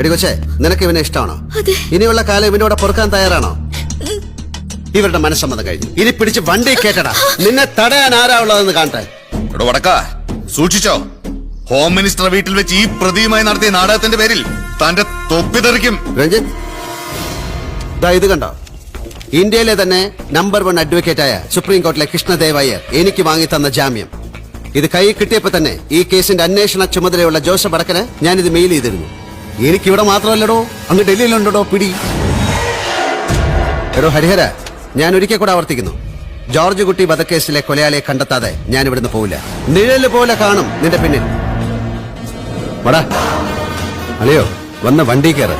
എടി കൊച്ചേ നിനക്ക് ഇവനെ ഇഷ്ടമാണോ ഇനിയുള്ള കാലം ഇവനോടെ പൊറുക്കാൻ തയ്യാറാണോ? ഇവരുടെ മനസ്സമ്മതം കഴിഞ്ഞു. ഇനി പിടിച്ച് വണ്ടി കേട്ടടാ നിന്നെ തടയാൻ ആരാ ഉള്ളതെന്ന് കാണട്ടെ. എടോ വടക്ക സൂക്ഷിച്ചോ. ഹോം മിനിസ്റ്റർ വീട്ടിൽ വെച്ച് ഈ പ്രതിയുമായി നടത്തിയ നാടകത്തിന്റെ പേരിൽ തന്റെ തൊപ്പി തെറിക്കും. രഞ്ജിത്ത് ദാ ഇത് കണ്ടോ? ഇന്ത്യയിലെ തന്നെ നമ്പർ വൺ ആയ സുപ്രീം കോർട്ടിലെ കൃഷ്ണദേവയ്യർ എനിക്ക് വാങ്ങി തന്ന ജാമ്യം. ഇത് കൈ കിട്ടിയപ്പോ തന്നെ ഈ കേസിന്റെ അന്വേഷണ ചുമതലയുള്ള ജോസഫ് അടക്കന് ഞാനിത് മെയിൽ ചെയ്തിരുന്നു. എനിക്കിവിടെ മാത്രമല്ലടോ അങ്ങ് ഡൽഹിയിലുണ്ടോ പിടി. എടോ ഹരിഹര ഞാൻ ഒരിക്കൽ കൂടെ ആവർത്തിക്കുന്നു. ജോർജ് കുട്ടി വധക്കേസിലെ കൊലയാളിയെ കണ്ടെത്താതെ ഞാൻ ഇവിടുന്ന് പോവില്ല. നിഴൽ പോലെ കാണും നിന്റെ പിന്നിൽ. വടാ അളിയോ വന്ന് വണ്ടി കയറ്.